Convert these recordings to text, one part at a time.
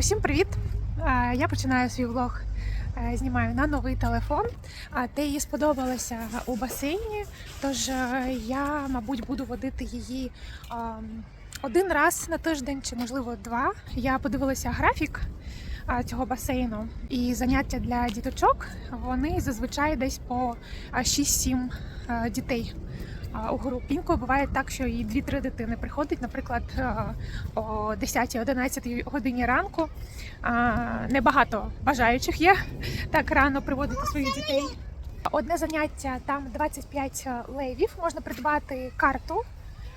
Усім привіт! Е, Я починаю свій влог. е, Знімаю на новий телефон. Те їй сподобалося у басейні. Тож е, я, мабуть, буду водити її один раз на тиждень, чи можливо два. Я подивилася графік цього басейну і заняття для діточок. Вони зазвичай десь по а, 6-7 е, дітей. У групі інколи буває так, що і 2-3 дитини приходить, наприклад, е, о 10-11 годині ранку. Небагато бажаючих є так рано приводити своїх дітей. Одне заняття там 25 левів. Можна придбати карту.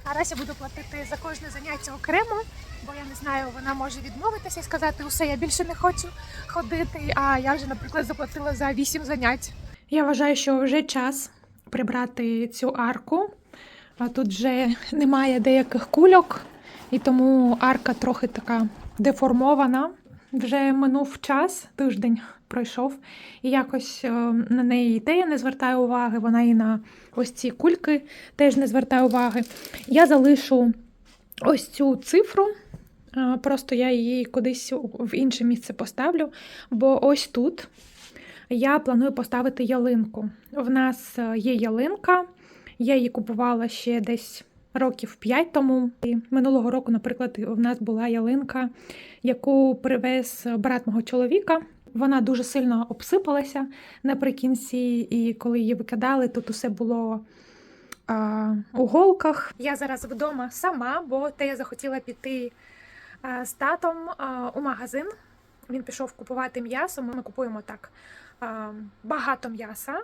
А Рася буде платити за кожне заняття окремо, бо я не знаю, вона може відмовитися і сказати, усе, я більше не хочу ходити. А я вже, наприклад, заплатила за 8 занять. Я вважаю, що вже час прибрати цю арку. Тут вже немає деяких кульок, і тому арка трохи така деформована. Вже минув час, тиждень пройшов, і якось е, на неї і те я не звертаю уваги, вона і на ось ці кульки теж не звертає уваги. Я залишу ось цю цифру, е, просто я її кудись в інше місце поставлю, бо ось тут я планую поставити ялинку. В нас е, є ялинка, я її купувала ще десь років 5 тому. І минулого року, наприклад, в нас була ялинка, яку привез брат мого чоловіка. Вона дуже сильно обсипалася наприкінці, і коли її викидали, тут усе було а, у голках. Я зараз вдома сама, бо те я захотіла піти а, з татом а, у магазин. Він пішов купувати м'ясо. Ми купуємо так багато м'яса.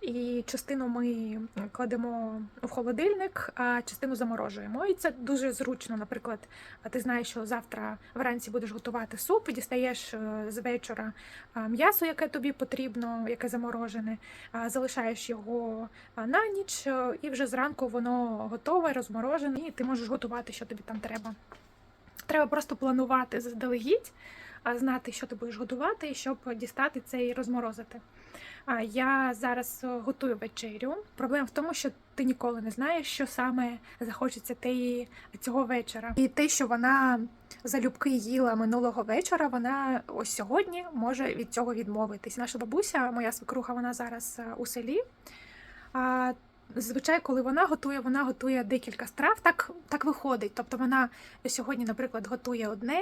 І частину ми кладемо в холодильник, а частину заморожуємо. І це дуже зручно. Наприклад, ти знаєш, що завтра вранці будеш готувати суп, дістаєш е, з вечора м'ясо, яке тобі потрібно, яке заморожене, залишаєш його на ніч, е, і вже зранку воно готове, розморожене, і ти можеш готувати, що тобі там треба. Треба просто планувати заздалегідь, знати, що ти будеш готувати, щоб дістати це і розморозити. Я зараз е, готую вечерю. Проблема в тому, що ти ніколи не знаєш, що саме захочеться теї цього вечора. І те, що вона залюбки їла минулого вечора, вона ось сьогодні може від цього відмовитись. Наша бабуся, моя свекруха, вона зараз е, у селі. Зазвичай, коли вона готує, вона готує декілька страв. Так, так виходить. Тобто вона сьогодні, наприклад, готує одне,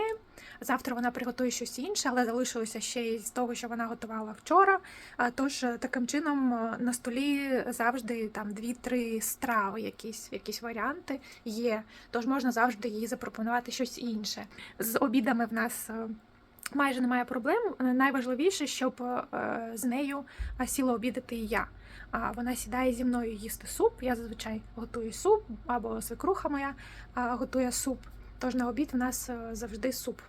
завтра вона приготує щось інше, але залишилося ще й з того, що вона готувала вчора. Тож е, таким чином е, на столі завжди там дві-три страви, якісь, якісь варіанти є. Тож можна завжди їй запропонувати щось інше. З обідами в нас. Е, Майже немає проблем. Найважливіше, щоб е, з нею е, сіла обідати і я. Вона сідає зі мною їсти суп. Я зазвичай готую суп, або свекруха моя готує суп. Тож на обід в нас е, завжди суп.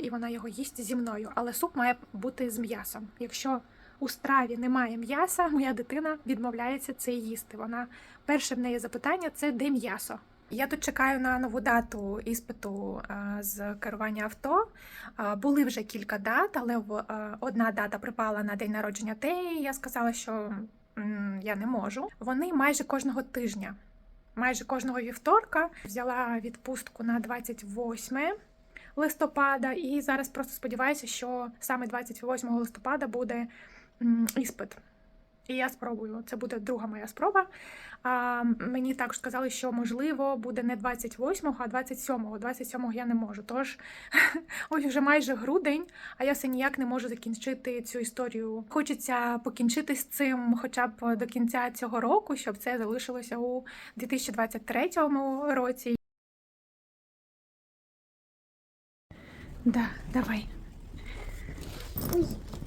І вона його їсть зі мною. Але суп має бути з м'ясом. Якщо у страві немає м'яса, моя дитина відмовляється це їсти. Вона перше в неї запитання це де м'ясо. Я тут чекаю на нову дату іспиту з керування авто. Були вже кілька дат, але в- одна дата припала на день народження Теї. Я сказала, що я не можу. Вони майже кожного тижня, майже кожного вівторка взяла відпустку на 28 листопада, і зараз просто сподіваюся, що саме 28 листопада буде іспит. І я спробую. Це буде друга моя спроба. А, мені також сказали, що можливо буде не 28-го, а 27-го. 27-го я не можу. Тож ось вже майже грудень, а я все ніяк не можу закінчити цю історію. Хочеться покінчити з цим хоча б до кінця цього року, щоб це залишилося у 2023 році. Да, давай. Какие?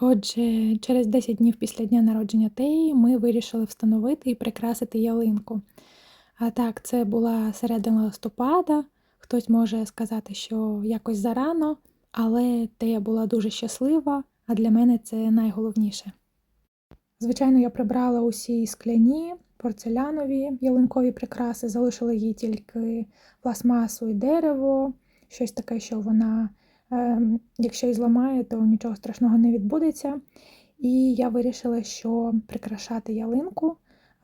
Отже, через 10 днів після дня народження Теї ми вирішили встановити і прикрасити ялинку. А так, це була середина листопада. Хтось може сказати, що якось зарано, Але Тея була дуже щаслива, а для мене це найголовніше. Звичайно, я прибрала усі скляні, порцелянові ялинкові прикраси, залишила їй тільки пластмасу і дерево, щось таке, що вона, якщо і зламає, то нічого страшного не відбудеться. І я вирішила, що прикрашати ялинку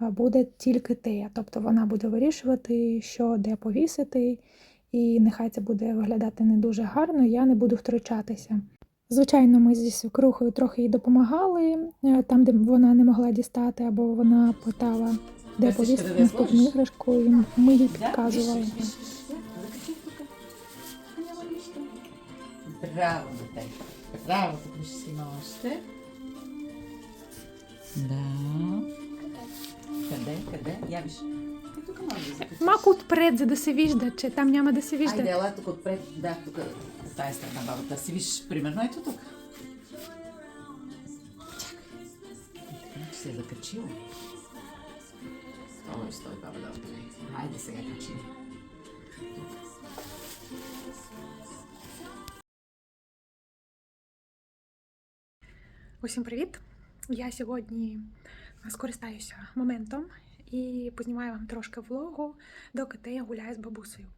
е, буде тільки Тея. Тобто вона буде вирішувати, що де повісити, і нехай це буде виглядати не дуже гарно, я не буду втручатися. Звичайно, ми зі свекрухою трохи їй допомагали, е, там, де вона не могла дістати, або вона питала, де повісити наступну іграшку, і ми їй підказували. Браво, Наталья. Браво, ты кричи малыш, Да. Къде, къде? Явиш. Ти тук може да закачиш. Малко отпред, за да се вижда, че там няма да се вижда. Айде, ела тук отпред, да, тук, тази страна бабата. Си виж, примерно ето тук. Чакай. Че се е закачила. Стой, стой, баба, да. Айде сега качи. Усім привіт! Я сьогодні скористаюся моментом і познімаю вам трошки влогу, доки Тея гуляє з бабусею.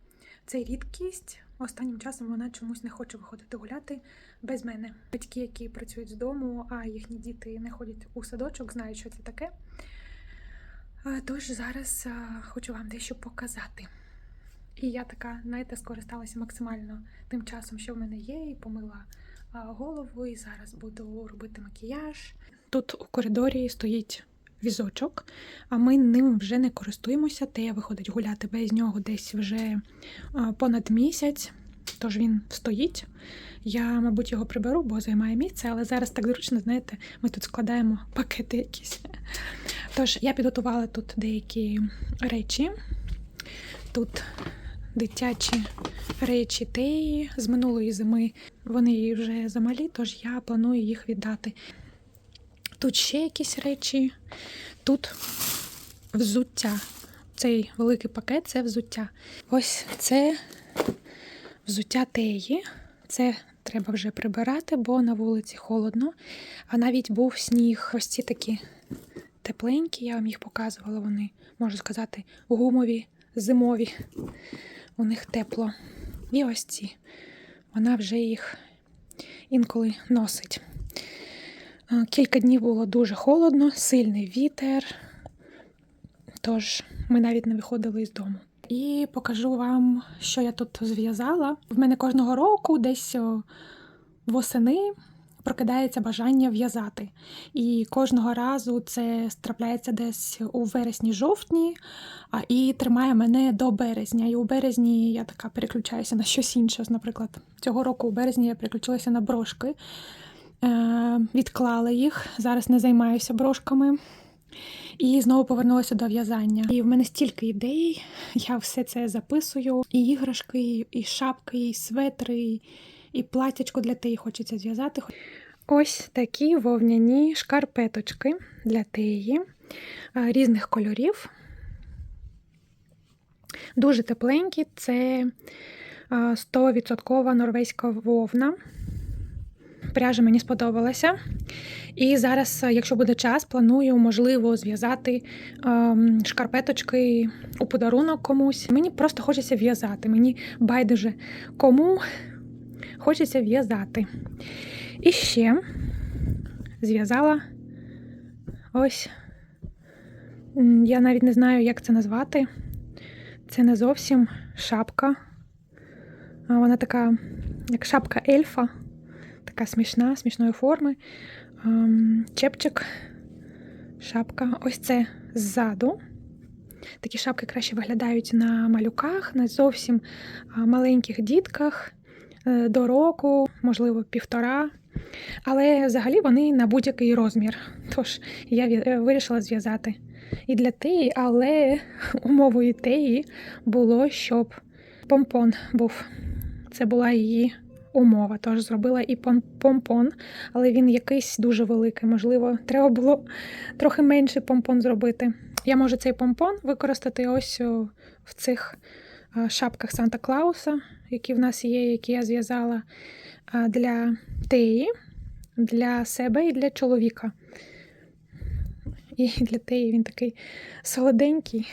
Це рідкість. Останнім часом вона чомусь не хоче виходити гуляти без мене. Батьки, які працюють з дому, а їхні діти не ходять у садочок, знають, що це таке. Тож зараз хочу вам дещо показати. І я така, знаєте, скористалася максимально тим часом, що в мене є, і помила голову, і зараз буду робити макіяж. Тут у коридорі стоїть візочок, а ми ним вже не користуємося. Тея виходить гуляти без нього десь вже понад місяць, тож він стоїть. Я, мабуть, його приберу, бо займає місце, але зараз так зручно, знаєте, ми тут складаємо пакети якісь. Тож я підготувала тут деякі речі. Тут дитячі речі Теї з минулої зими. Вони їй вже замалі, тож я планую їх віддати. Тут ще якісь речі, тут взуття. Цей великий пакет це взуття. Ось це взуття Теї. Це треба вже прибирати, бо на вулиці холодно. А навіть був сніг. Ось ці такі тепленькі, я вам їх показувала. Вони, можу сказати, гумові, зимові. У них тепло. І ось ці. Вона вже їх інколи носить. Кілька днів було дуже холодно, сильний вітер, тож ми навіть не виходили із дому. І покажу вам, що я тут зв'язала. В мене кожного року десь восени прокидається бажання в'язати. І кожного разу це трапляється десь у вересні-жовтні, і тримає мене до березня. І у березні я така переключаюся на щось інше. Наприклад, цього року у березні я переключилася на брошки, е, відклала їх. Зараз не займаюся брошками. І знову повернулася до в'язання. І в мене стільки ідей, я все це записую: і іграшки, і шапки, і светри, і, платячко для теї хочеться зв'язати. Ось такі вовняні шкарпеточки для теї е, різних кольорів. Дуже тепленькі, це е, 100% норвезька вовна. Пряжа мені сподобалася. І зараз, е, якщо буде час, планую, можливо, зв'язати шкарпеточки у подарунок комусь. Мені просто хочеться в'язати. Мені байдуже кому хочеться в'язати. І ще зв'язала ось. Я навіть не знаю, як це назвати. Це не зовсім шапка. Вона така, як шапка ельфа, така смішна, смішної форми. Ем, Чепчик, шапка. Ось це ззаду. Такі шапки краще виглядають на малюках, на зовсім маленьких дітках до року, можливо, півтора. Але взагалі вони на будь-який розмір. Тож я е, вирішила зв'язати і для теї, але умовою теї було, щоб помпон був. Це була її умова. Тож зробила і помпон, але він якийсь дуже великий. Можливо, треба було трохи менше помпон зробити. Я можу цей помпон використати ось в цих е, шапках Санта Клауса, які в нас є, які я зв'язала е, для Теї, для себе і для чоловіка. І для Теї він такий солоденький.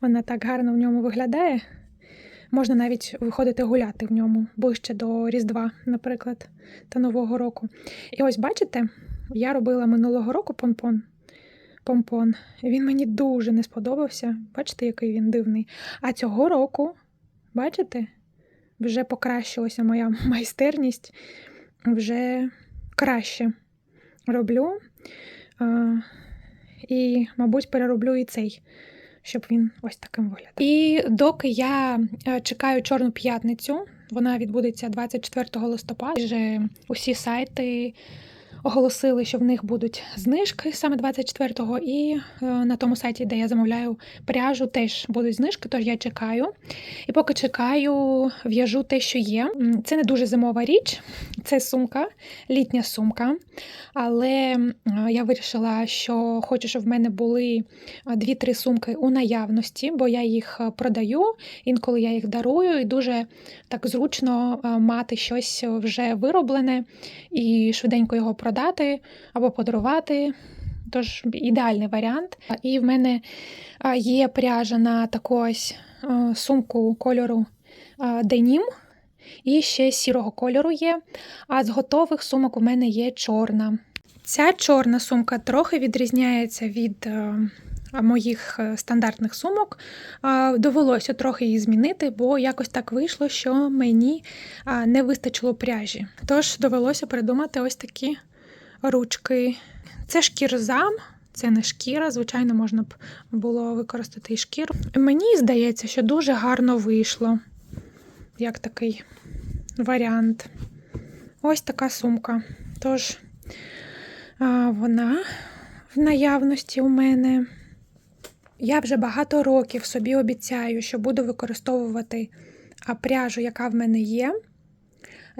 Вона так гарно в ньому виглядає. Можна навіть виходити гуляти в ньому ближче до Різдва, наприклад, та Нового року. І ось бачите, я робила минулого року помпон. Помпон. Він мені дуже не сподобався. Бачите, який він дивний. А цього року, бачите, вже покращилася моя майстерність, вже краще роблю. І, мабуть, перероблю і цей, щоб він ось таким виглядав. І доки я е, чекаю Чорну п'ятницю, вона відбудеться 24 листопада. Вже усі сайти оголосили, що в них будуть знижки саме 24-го, і е, на тому сайті, де я замовляю пряжу, теж будуть знижки, тож я чекаю. І поки чекаю, в'яжу те, що є. Це не дуже зимова річ, це сумка, літня сумка. Але я вирішила, що хочу, щоб в мене були е, дві-три сумки у наявності, бо я їх е, продаю, інколи я їх дарую, і дуже так зручно мати щось вже вироблене і швиденько його продати або подарувати. Тож ідеальний варіант. І в мене є пряжа на таку ось сумку кольору денім. І ще сірого кольору є. А з готових сумок у мене є чорна. Ця чорна сумка трохи відрізняється від моїх е, стандартних сумок. Довелося трохи її змінити, бо якось так вийшло, що мені не вистачило пряжі. Тож довелося придумати ось такі ручки. Це шкірзам, це не шкіра. Звичайно, можна б було використати і шкіру. Мені здається, що дуже гарно вийшло, як такий варіант. Ось така сумка. Тож вона в наявності у мене. Я вже багато років собі обіцяю, що буду використовувати пряжу, яка в мене є.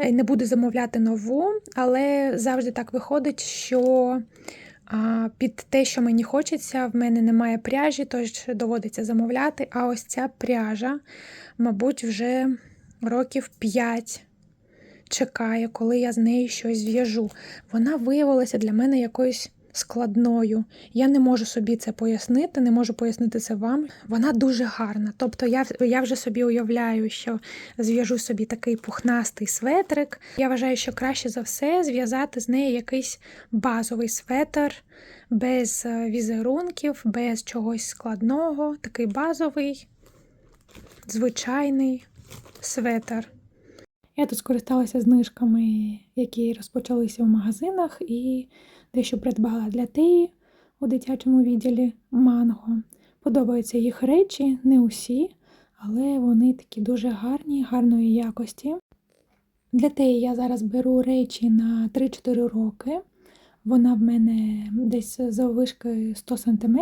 Е, Не буду замовляти нову, але завжди так виходить, що під те, що мені хочеться, в мене немає пряжі, тож доводиться замовляти. А ось ця пряжа, мабуть, вже років 5 чекає, коли я з нею щось зв'яжу. Вона виявилася для мене якоюсь складною. Я не можу собі це пояснити, не можу пояснити це вам. Вона дуже гарна. Тобто я, я вже собі уявляю, що зв'яжу собі такий пухнастий светрик. Я вважаю, що краще за все зв'язати з неї якийсь базовий светр, без е, візерунків, без чогось складного, такий базовий, звичайний светр. Я тут скористалася знижками, які розпочалися в магазинах, і дещо придбала для теї у дитячому відділі манго. Подобаються їх речі, не усі, але вони такі дуже гарні, гарної якості. Для теї я зараз беру речі на 3-4 роки. Вона в мене десь заввишки 100 см,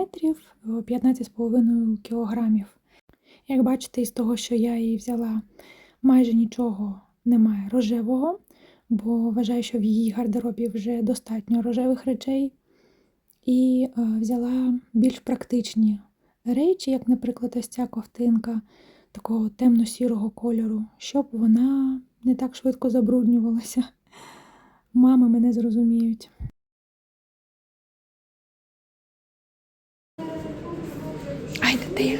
15,5 кг. Як бачите, із того, що я її взяла, майже нічого немає рожевого, бо вважаю, що в її гардеробі вже достатньо рожевих речей. І е, взяла більш практичні речі, як, наприклад, ось ця ковтинка такого темно-сірого кольору, щоб вона не так швидко забруднювалася. Мами мене зрозуміють. Айде, ти.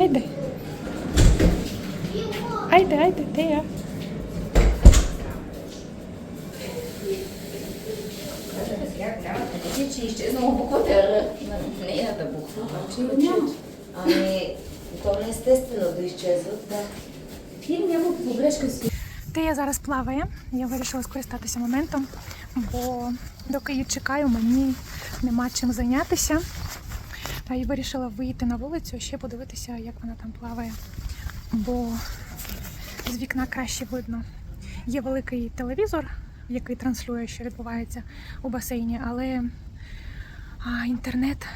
Айде. Айде, айде, ти. Dzieci no bo kotel не треба букву. Ами, то не естествено да изчезват, да. Или няма погрешка си. Тея зараз плаває. Я вирішила скористатися моментом, бо доки її чекаю, мені нема чим зайнятися. Та і вирішила вийти на вулицю, ще подивитися, як вона там плаває. Бо з вікна краще видно. Є великий телевізор, який транслює, що відбувається у басейні, але а, інтернет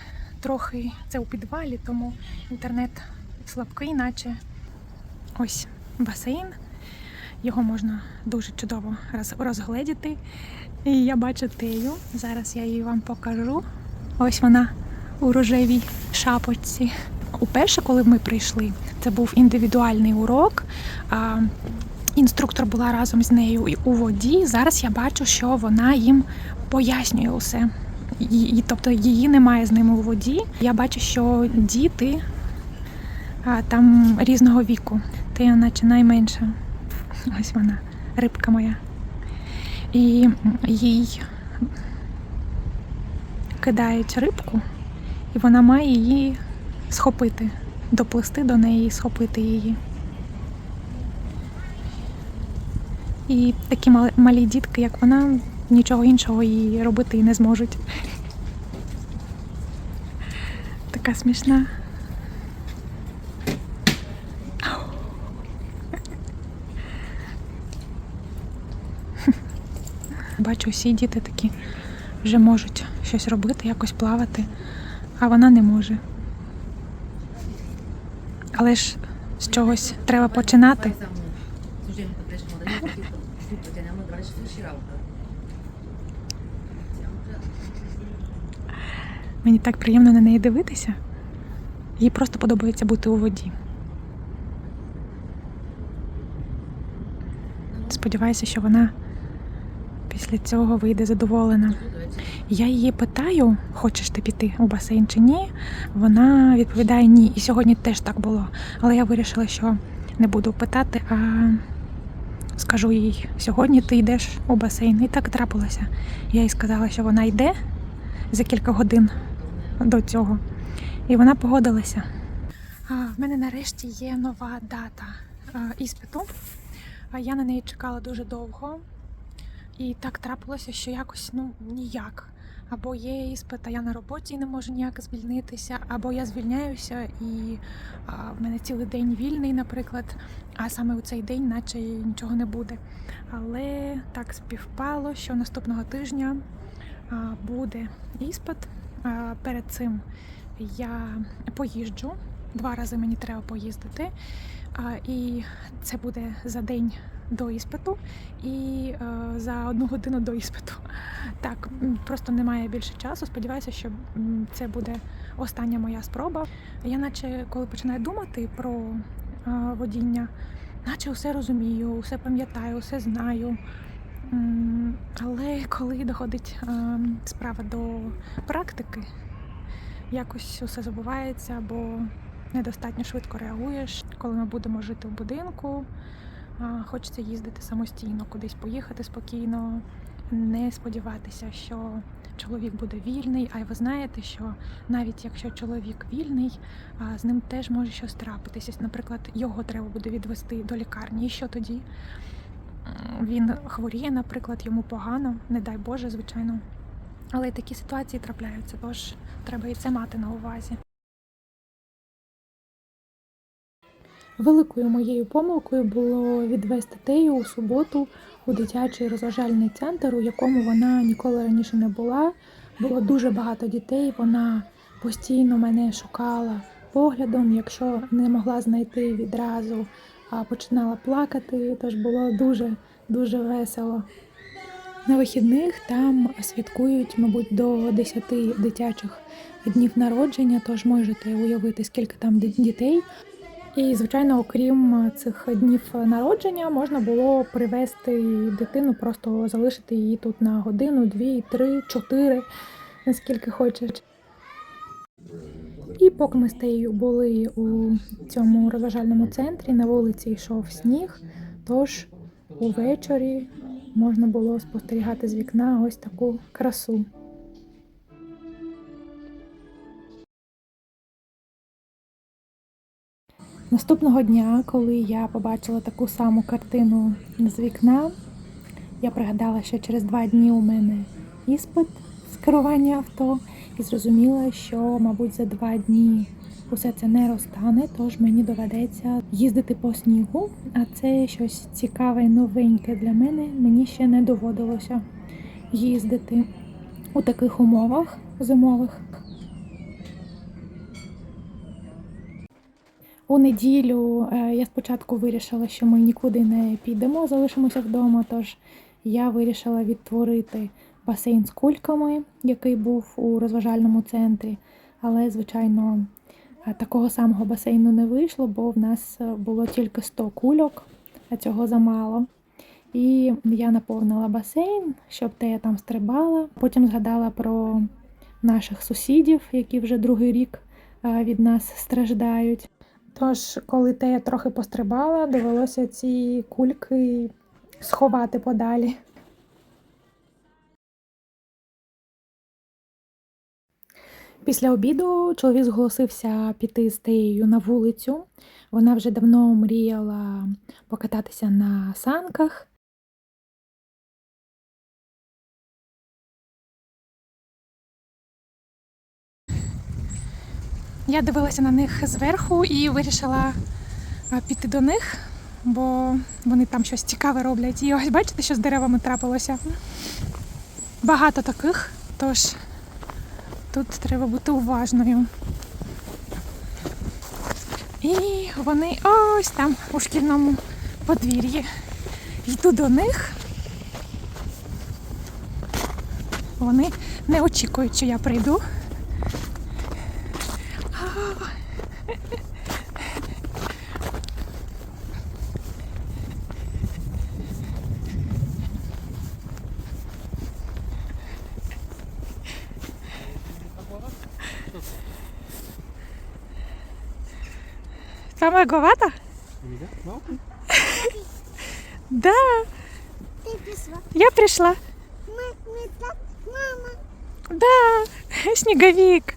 трохи це у підвалі, тому інтернет слабкий, наче ось басейн. Його можна дуже чудово розгледіти. І я бачу тею. Зараз я її вам покажу. Ось вона у рожевій шапочці. уперше, коли ми прийшли, це був індивідуальний урок. Інструктор була разом з нею у воді. Зараз я бачу, що вона їм пояснює усе. І, тобто її немає з ними у воді. Я бачу, що діти а, там різного віку. Ти, наче найменша. Ось вона, рибка моя. І їй кидають рибку, і вона має її схопити, доплисти до неї і схопити її. І такі малі дітки, як вона, нічого іншого і робити і не зможуть. Така смішна. Бачу, всі діти такі вже можуть щось робити, якось плавати, а вона не може. Але ж з чогось треба починати. Мені так приємно на неї дивитися. Їй просто подобається бути у воді. Сподіваюся, що вона після цього вийде задоволена. Я її питаю, хочеш ти піти у басейн чи ні. Вона відповідає ні. І сьогодні теж так було. Але я вирішила, що не буду питати, а скажу їй, сьогодні ти йдеш у басейн. І так трапилося. Я їй сказала, що вона йде за кілька годин до цього. І вона погодилася. В мене нарешті є нова дата іспиту. Я на неї чекала дуже довго. І так трапилося, що якось ну ніяк. Або є іспит, а я на роботі і не можу ніяк звільнитися, або я звільняюся і а, в мене цілий день вільний, наприклад, а саме у цей день, наче нічого не буде. Але так співпало, що наступного тижня а, буде іспит. А, Перед цим я поїжджу. Два рази мені треба поїздити. І це буде за день до іспиту і е, за одну годину до іспиту. Так, просто немає більше часу. Сподіваюся, що це буде остання моя спроба. Я, наче, коли починаю думати про е, водіння, наче усе розумію, усе пам'ятаю, усе знаю. Але коли доходить е, справа до практики, якось усе забувається, або недостатньо швидко реагуєш. Коли ми будемо жити в будинку, хочеться їздити самостійно, кудись поїхати спокійно, не сподіватися, що чоловік буде вільний. А й ви знаєте, що навіть якщо чоловік вільний, з ним теж може щось трапитися. Наприклад, його треба буде відвести до лікарні. І що тоді? Він хворіє, наприклад, йому погано, не дай Боже, звичайно. Але такі ситуації трапляються, тож треба і це мати на увазі. Великою моєю помилкою було відвести Тею у суботу у дитячий розважальний центр, у якому вона ніколи раніше не була. Було дуже багато дітей. Вона постійно мене шукала поглядом, якщо не могла знайти відразу, а починала плакати. Тож було дуже дуже весело. На вихідних там святкують, мабуть, до 10 дитячих днів народження, тож можете уявити, скільки там дітей. І, звичайно, окрім цих днів народження, можна було привезти дитину, просто залишити її тут на годину, дві, три, чотири, наскільки хочеш. І поки ми з Теєю були у цьому розважальному центрі, на вулиці йшов сніг, тож увечері можна було спостерігати з вікна ось таку красу. Наступного дня, коли я побачила таку саму картину з вікна, я пригадала, що через два дні у мене іспит з керування авто, і зрозуміла, що, мабуть, за два дні усе це не розтане, тож мені доведеться їздити по снігу. А це щось цікаве і новеньке для мене. Мені ще не доводилося їздити у таких умовах зимових. У неділю е, я спочатку вирішила, що ми нікуди не підемо, залишимося вдома. Тож я вирішила відтворити басейн з кульками, який був у розважальному центрі. Але, звичайно, Такого самого басейну не вийшло, бо в нас е, було тільки 100 кульок, а цього замало. І я наповнила басейн, щоб Тея там стрибала. Потім згадала про наших сусідів, які вже другий рік е, від нас страждають. Тож, коли те я трохи пострибала, довелося ці кульки сховати подалі. Після обіду чоловік зголосився піти з Теєю на вулицю. Вона вже давно мріяла покататися на санках. Я дивилася на них зверху і вирішила піти до них, бо вони там щось цікаве роблять. І ось бачите, що з деревами трапилося. Багато таких, тож тут треба бути уважною. І вони ось там у шкільному подвір'ї. Йду до них. Вони не очікують, що я прийду. Самоговато? Да, Ты пришла. я пришла. Мы, мы так, мама. Да, снеговик.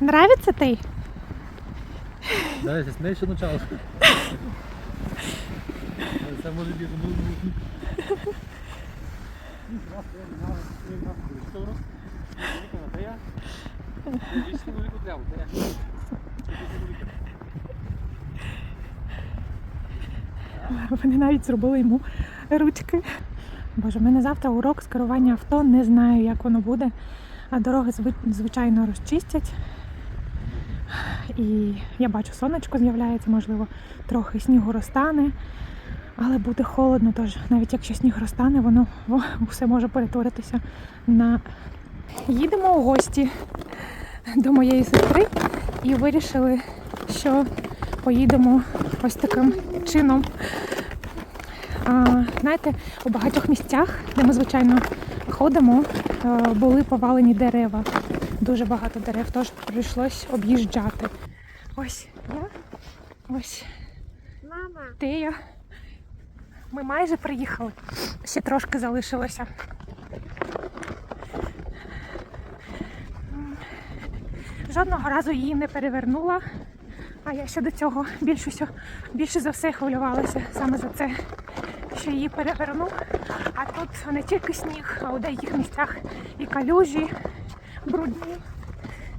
Нравится ты? Да, смею ще начало. Це може бути ну, ну, Вони навіть зробили йому ручки. Боже, в мене завтра урок з керування авто, не знаю, як воно буде. А дороги звичайно розчистять. І я бачу, сонечко з'являється, можливо, трохи снігу розтане, але буде холодно, тож навіть якщо сніг розтане, воно о, все може перетворитися на. Їдемо у гості до моєї сестри і вирішили, що поїдемо ось таким чином. А, знаєте, у багатьох місцях, де ми звичайно ходимо, е, були повалені дерева. Дуже багато дерев, тож прийшлось об'їжджати. Ось я, ось Мама. Тея. Ми майже приїхали. Ще трошки залишилося. Жодного разу її не перевернула. А я ще до цього більше, більше за все хвилювалася саме за це, що її переверну. А тут не тільки сніг, а у деяких місцях і калюжі брудні.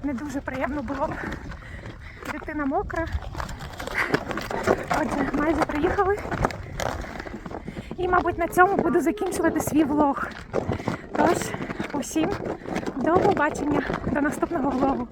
Не дуже приємно було. Дитина мокра. Отже, майже приїхали. І, мабуть, на цьому буду закінчувати свій влог. Тож, усім до побачення, до наступного влогу.